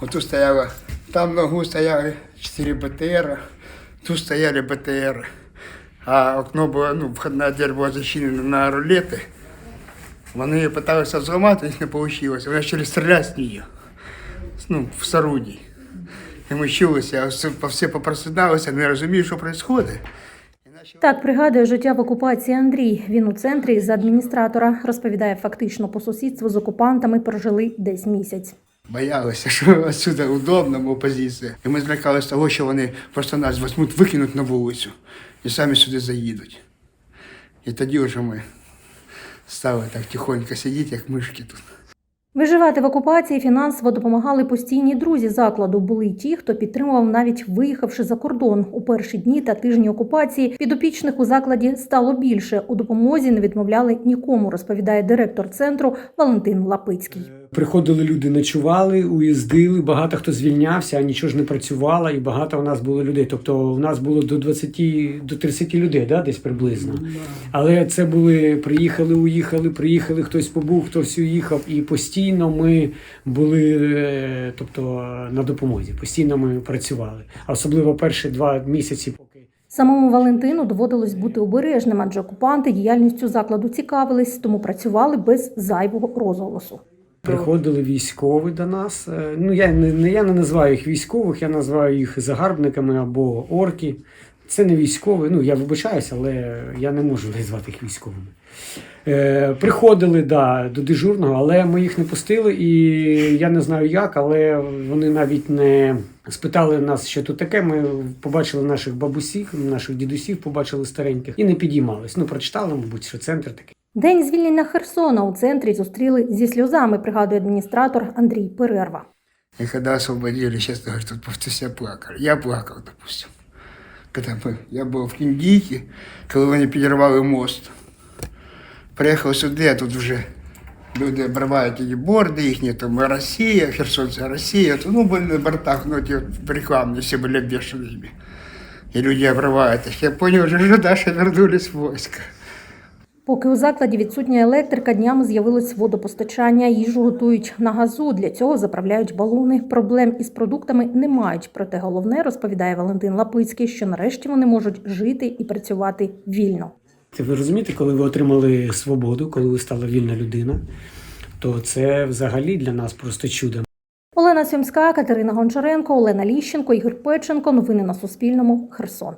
Вот тут стояло, там на углу стояли 4 БТР, тут стояли БТР. А окно было, ну, входная дверь была зачинена на рулеты. Вони пыталися зламати, у них не вийшло. Вони почали стріляти з неї. Ну, в сорудій. І ми чулися, а всі- всі попросиналися, не розуміють, що відбувається. Так пригадує життя в окупації Андрій. Він у центрі з адміністратора розповідає, фактично по сусідству з окупантами прожили десь місяць. Боялися, що отсюда удобна позиція. І ми злякалися того, що вони просто нас візьмуть, викинуть на вулицю і самі сюди заїдуть. І тоді вже ми стали так тихонько сидіти, як мишки тут. Виживати в окупації фінансово допомагали постійні друзі закладу. Були й ті, хто підтримував навіть виїхавши за кордон. У перші дні та тижні окупації підопічних у закладі стало більше. У допомозі не відмовляли нікому, розповідає директор центру Валентин Лапицький. Приходили люди, ночували, уїздили, багато хто звільнявся, а нічого ж не працювало, і багато у нас було людей. Тобто у нас було до 20, до 30 людей, да, десь приблизно. Але це були приїхали, уїхали, приїхали, хтось побув, хтось уїхав, і постійно ми були е, тобто, на допомозі. Постійно ми працювали. А особливо перші два місяці, поки. Самому Валентину доводилось бути обережним, адже окупанти діяльністю закладу цікавились, тому працювали без зайвого розголосу. Приходили військові до нас. Е, Ну я не, я не називаю їх військових, я називаю їх загарбниками або орки. Це не військові. Ну я вибачаюся, але я не можу назвати їх військовими. Е, приходили да, до дежурного, але ми їх не пустили, і я не знаю як, але вони навіть не спитали нас, що тут таке. Ми побачили наших бабусів, наших дідусів, побачили стареньких і не підіймались. Ну, прочитали, мабуть, що центр такий. День звільнення Херсона у центрі зустріли зі сльозами, пригадує адміністратор Андрій Перерва. И когда освободили, честно говоря, тут просто все плакали. Я плакал, допустим. Когда мы, я был в Кіндійці, коли вони підірвали мост. Приїхав сюди, тут вже люди обривають ті борди їхні, там Росія, Херсонська Росія. Ну, були на бортах, ну, ті рекламні, всі були обвішаними. І люди обривають. Я зрозумів, що наші вернулись в військо. Поки у закладі відсутня електрика, днями з'явилось водопостачання. Їжу готують на газу. Для цього заправляють балони. Проблем із продуктами не мають. Проте головне розповідає Валентин Лапицький, що нарешті вони можуть жити і працювати вільно. Це ви розумієте, коли ви отримали свободу, коли ви стали вільна людина, то це взагалі для нас просто чудо. Олена Сьомська, Катерина Гончаренко, Олена Ліщенко, Ігор Печенко. Новини на Суспільному. Херсон.